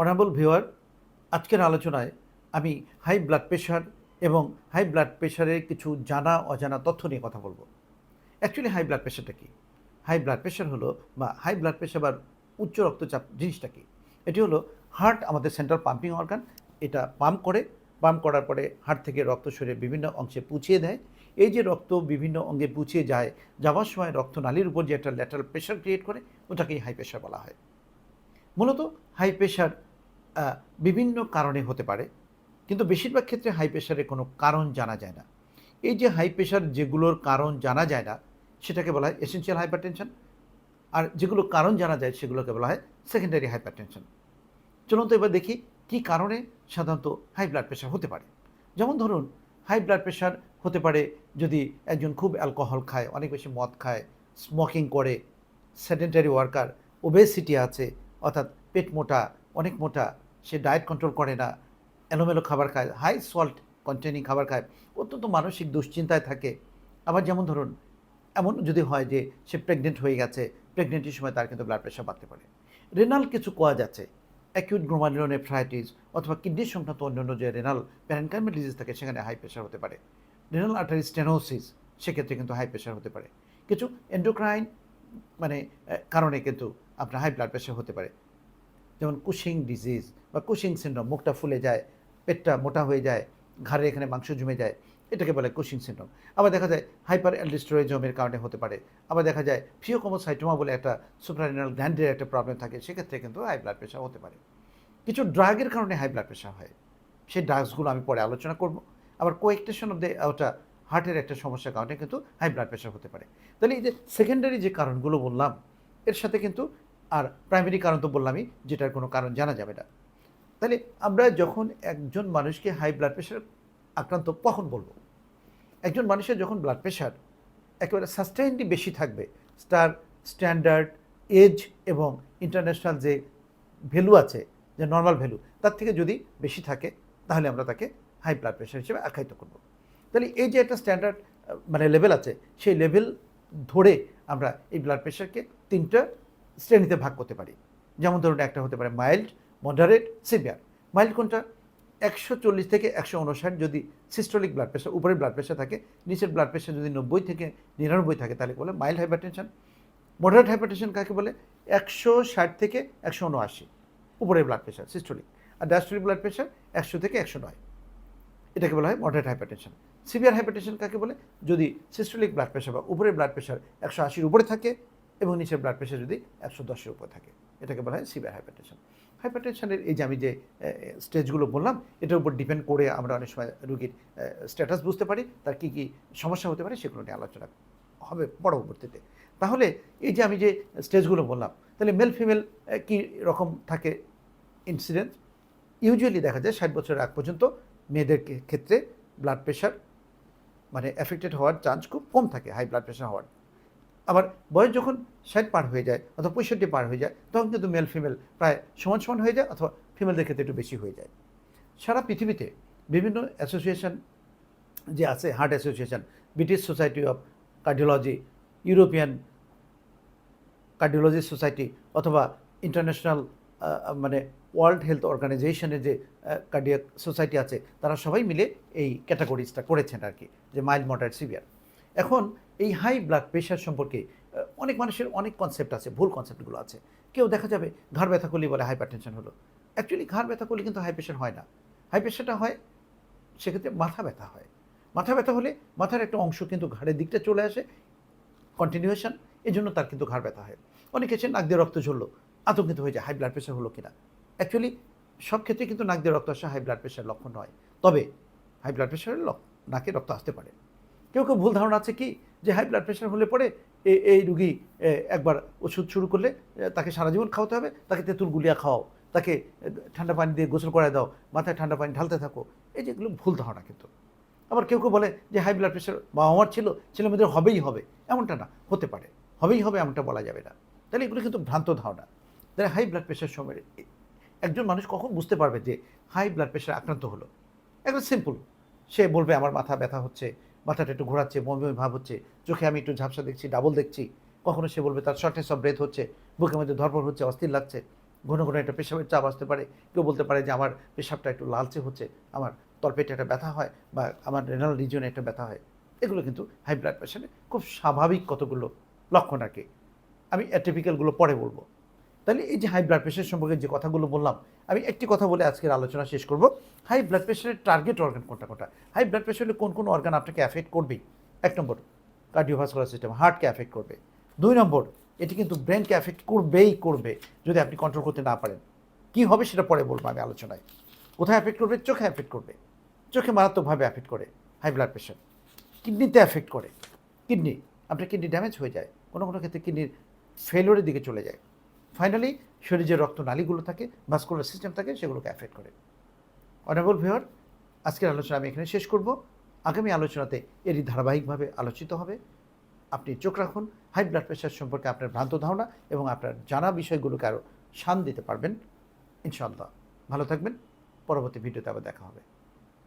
Honourable ভিওয়ার আজকের আলোচনায় আমি হাই ব্লাড প্রেশার এবং হাই ব্লাড প্রেশারের কিছু জানা, অজানা তথ্য নিয়ে কথা বলব। অ্যাকচুয়ালি হাই ব্লাড প্রেশারটা কি? হাই ব্লাড প্রেশার হলো বা হাই ব্লাড প্রেশার বা উচ্চ রক্তচাপ জিনিসটা কি? এটি হলো হার্ট আমাদের সেন্ট্রাল পাম্পিং অর্গান এটা পাম্প করে পাম্প করার পরে হার্ট থেকে রক্ত শরীরের বিভিন্ন অংশে পুছিয়ে দেয়। এই যে রক্ত বিভিন্ন অঙ্গে পুছিয়ে যায়, যাওয়ার সময় রক্তনালীর উপর যে একটা ল্যাটারাল প্রেশার ক্রিয়েট করে, ওটাকেই হাই প্রেশার বলা হয়। মূলত হাই প্রেশার বিভিন্ন কারণে হতে পারে, কিন্তু বেশিরভাগ ক্ষেত্রে হাই প্রেশারের কোনো কারণ জানা যায় না। এই যে হাই প্রেশার যেগুলোর কারণ জানা যায় না, সেটাকে বলা হয় এসেন্সিয়াল হাইপার হাইপারটেনশন আর যেগুলো কারণ জানা যায় সেগুলোকে বলা হয় সেকেন্ডারি হাইপারটেনশন চলুন তো এবার দেখি কী কারণে সাধারণত হাই ব্লাড প্রেশার হতে পারে। যেমন ধরুন হাই ব্লাড প্রেশার হতে পারে যদি একজন খুব অ্যালকোহল খায়, অনেক বেশি মদ খায় স্মোকিং করে সেডেন্টারি ওয়ার্কার ওবেসিটি আছে, অর্থাৎ পেট মোটা, অনেক মোটা সে ডায়েট কন্ট্রোল করে না, এলোমেলো খাবার খায় হাই সল্ট কন্টেনিং খাবার খায়, অত্যন্ত মানসিক দুশ্চিন্তায় থাকে। আবার যেমন ধরুন, এমন যদি হয় যে সে প্রেগনেন্ট হয়ে গেছে প্রেগনেন্টের সময় তার কিন্তু ব্লাড প্রেশার বাড়তে পারে। রেনাল কিছু কোয়া যাচ্ছে অ্যাকিউট গ্রোমালিনোনেফ্রাইটিস অথবা কিডনি সংক্রান্ত অন্যান্য যে রেনাল প্যারেনকাইমাল ডিজিজ থাকে, সেখানে হাই প্রেশার হতে পারে। রেনাল আর্টারি স্টেনোসিস সেক্ষেত্রে কিন্তু হাই প্রেশার হতে পারে। কিছু এন্ডোক্রাইন মানে কারণে কিন্তু আপনার হাই ব্লাড প্রেশার হতে পারে। যেমন কুশিং ডিজিজ বা কুশিং সিন্ড্রোম মুখটা ফুলে যায়, পেটটা মোটা হয়ে যায়, ঘাড়ে এখানে মাংস জমে যায়, এটাকে বলে কুশিং সিন্ড্রোম আবার দেখা যায় হাইপার অ্যালডিস্টোরেজমের কারণে হতে পারে। আবার দেখা যায় ফিওকোমোসাইটোমা বলে একটা সুপ্রারিনাল গ্ল্যান্ডের একটা প্রবলেম থাকে, সেক্ষেত্রে কিন্তু হাই ব্লাড প্রেশার হতে পারে। কিছু ড্রাগের কারণে হাই ব্লাড প্রেশার হয়। সেই ড্রাগসগুলো আমি পরে আলোচনা করব। আবার কোয়েকটেশন অফ দ্য ওটা হার্টের একটা সমস্যার কারণে কিন্তু হাই ব্লাড প্রেশার হতে পারে। তাহলে এই যে সেকেন্ডারি যে কারণগুলো বললাম, এর সাথে কিন্তু আর প্রাইমারি কারণ তো বললামই, যেটার কোনো কারণ জানা যাবে না। তাহলে আমরা যখন একজন মানুষকে হাই ব্লাড প্রেশার আক্রান্ত কখন বলব? একজন মানুষের যখন ব্লাড প্রেশার একেবারে সাস্টেইনলি বেশি থাকবে স্টার স্ট্যান্ডার্ড এজ এবং ইন্টারন্যাশনাল যে ভ্যালু আছে, যে নর্মাল ভ্যালু তার থেকে যদি বেশি থাকে, তাহলে আমরা তাকে হাই ব্লাড প্রেশার হিসেবে আখ্যায়িত করব। তাহলে এই যে একটা স্ট্যান্ডার্ড মানে লেভেল আছে, সেই লেভেল ধরে আমরা এই ব্লাড প্রেশারকে তিনটা শ্রেণীতে ভাগ করতে পারি। যেমন ধরুন একটা হতে পারে মাইল্ড মডারেট সিভিয়ার মাইল্ড কোনটা? একশো চল্লিশ থেকে একশো উনষাট যদি সিস্টোলিক ব্লাড প্রেশার উপরে ব্লাড প্রেশার থাকে, নিচের ব্লাড প্রেশার যদি নব্বই থেকে নিরানব্বই থাকে, তাহলে বলে মাইল্ড হাইপারটেনশন মডারেট হাইপারটেনশন কাকে বলে? একশো ষাট থেকে একশো উনআশি উপরে ব্লাড প্রেশার সিস্টোলিক আর ডায়াস্টোলিক ব্লাড প্রেশার একশো থেকে একশো নয়। এটাকে বলা হয় মডারেট হাইপারটেনশন সিভিয়ার হাইপারটেনশন কাকে বলে? যদি সিস্টোলিক ব্লাড প্রেশার বা উপরের ব্লাড প্রেশার একশো আশির উপরে থাকে এবং নিচের ব্লাড প্রেশার যদি একশো দশের উপরে থাকে, এটাকে বলা হয় সিভিয়ার হাইপারটেনশন হাইপারটেনশনের এই যে আমি যে স্টেজগুলো বললাম, এটার উপর ডিপেন্ড করে আমরা অনেক সময় রুগীর স্ট্যাটাস বুঝতে পারি, তার কী কী সমস্যা হতে পারে সেগুলো নিয়ে আলোচনা হবে পরবর্তীতে। তাহলে এই যে আমি যে স্টেজগুলো বললাম, তাহলে মেল ফিমেল কী রকম থাকে ইনসিডেন্ট ইউজুয়ালি দেখা যায় ষাট বছরের আগ পর্যন্ত মেয়েদের ক্ষেত্রে ব্লাড প্রেশার মানে এফেক্টেড হওয়ার চান্স খুব কম থাকে হাই ব্লাড প্রেশার হওয়ার। আবার বয়স যখন ষাট পার হয়ে যায় অথবা পঁয়ষট্টি পার হয়ে যায়, তখন কিন্তু মেল ফিমেল প্রায় সমান সমান হয়ে যায় অথবা ফিমেলদের ক্ষেত্রে একটু বেশি হয়ে যায়। সারা পৃথিবীতে বিভিন্ন অ্যাসোসিয়েশন যে আছে heart association British society of cardiology European cardiology society অথবা ইন্টারন্যাশনাল মানে ওয়ার্ল্ড হেলথ অর্গানাইজেশনের যে কার্ডিয়াক সোসাইটি আছে, তারা সবাই মিলে এই ক্যাটাগরিজটা করেছেন আর কি যে মাইল্ড মডারেট সিভিয়ার এখন এই হাই ব্লাড প্রেশার সম্পর্কে অনেক মানুষের অনেক কনসেপ্ট আছে, ভুল কনসেপ্টগুলো আছে। কেউ দেখা যাবে ঘাড় ব্যথা করলে বলে হাইপার টেনশন হলো। অ্যাকচুয়ালি ঘাড় ব্যথা করলে কিন্তু হাই প্রেশার হয় না। হাই প্রেশারটা হয়, সেক্ষেত্রে মাথা ব্যথা হয়। মাথা ব্যথা হলে মাথার একটা অংশ কিন্তু ঘাড়ের দিকটা চলে আসে কন্টিনিউয়েশন এই জন্য তার কিন্তু ঘাড় ব্যথা হয়। অনেকে আছে নাক দিয়ে রক্ত ঝরলো, আতঙ্কিত হয়ে যায় হাই ব্লাড প্রেশার হলো কিনা। অ্যাকচুয়ালি সব ক্ষেত্রে কিন্তু নাক দিয়ে রক্ত আসা হাই ব্লাড প্রেশার লক্ষণ নয়। তবে হাই ব্লাড প্রেশারের নাকে রক্ত আসতে পারে। কেউ কেউ ভুল ধারণা আছে কি? যে হাই ব্লাড প্রেশার হলে পরে এই রুগী একবার ওষুধ শুরু করলে তাকে সারা জীবন খাওয়াতে হবে, তাকে তেঁতুল গুলিয়া খাওয়াও, তাকে ঠান্ডা পানি দিয়ে গোসল করায় দাও, মাথায় ঠান্ডা পানি ঢালতে থাকো, এই যেগুলো ভুল ধারণা কিন্তু। আবার কেউ কেউ বলে যে হাই ব্লাড প্রেশার বাবা আমার ছিল, ছেলে মেয়েদের হবেই হবে, এমনটা না, হতে পারে, হবেই হবে এমনটা বলা যাবে না। তাহলে এগুলো কিন্তু ভ্রান্ত ধারণা। তাহলে হাই ব্লাড প্রেশার সময় একজন মানুষ কখন বুঝতে পারবে যে হাই ব্লাড প্রেশার আক্রান্ত হলো? একদম সিম্পল সে বলবে আমার মাথা ব্যথা হচ্ছে মাথাটা একটু ঘোরাচ্ছে, বমি ভাব হচ্ছে, চোখে আমি একটু ঝাপসা দেখছি ডাবল দেখছি। কখনো সে বলবে তার শর্টনেস অফ ব্রেথ হচ্ছে, বুকের মধ্যে ধরপড় হচ্ছে, অস্থির লাগছে। ঘন ঘন একটা পেশাবের চাপ আসতে পারে। কেউ বলতে পারে যে আমার পেশাবটা একটু লালচে হচ্ছে, আমার তলপেটে একটা ব্যথা হয় বা আমার রেনাল রিজনে একটা ব্যথা হয়। এগুলো কিন্তু হাই ব্লাড প্রেশারে খুব স্বাভাবিক কতগুলো লক্ষণ আর কি। আমি অ্যাটিপিক্যালগুলো পরে বলব। তাহলে এই যে হাই ব্লাড প্রেশার সম্পর্কে যে কথাগুলো বললাম, আমি একটি কথা বলে আজকের আলোচনা শেষ করব। হাই ব্লাড প্রেশারের টার্গেট অর্গান কোনটা কোনটা? হাই ব্লাড প্রেশারে কোন কোন অর্গান আপনাকে অ্যাফেক্ট করবেই? এক নম্বর কার্ডিওভাস্কুলার সিস্টেম হার্টকে অ্যাফেক্ট করবে। দুই নম্বর, এটি কিন্তু ব্রেনকে অ্যাফেক্ট করবেই করবে, যদি আপনি কন্ট্রোল করতে না পারেন। কি হবে সেটা পরে বলব আমি আলোচনায়। কোথায় অ্যাফেক্ট করবে? চোখে অ্যাফেক্ট করবে। চোখে মারাত্মকভাবে অ্যাফেক্ট করে হাই ব্লাড প্রেশার কিডনিতে অ্যাফেক্ট করে। কিডনি আপনার কিডনি ড্যামেজ হয়ে যায়। কোনো কোনো ক্ষেত্রে কিডনির ফেলোরের দিকে চলে যায়। ফাইনালি শরীরে যে রক্ত নালীগুলো থাকে ভাস্কুলার সিস্টেম থাকে, সেগুলোকে অ্যাফেক্ট করে। অনাবল ভিওর আজকের আলোচনা আমি এখানে শেষ করব। আগামী আলোচনাতে এরই ধারাবাহিকভাবে আলোচিত হবে। আপনি চোখ রাখুন হাই ব্লাড প্রেশার সম্পর্কে আপনার ভ্রান্ত ধারণা এবং আপনার জানা বিষয়গুলোকে আরও শান দিতে পারবেন। ইনশাআল্লাহ। ভালো থাকবেন। পরবর্তী ভিডিওতে আবার দেখা হবে।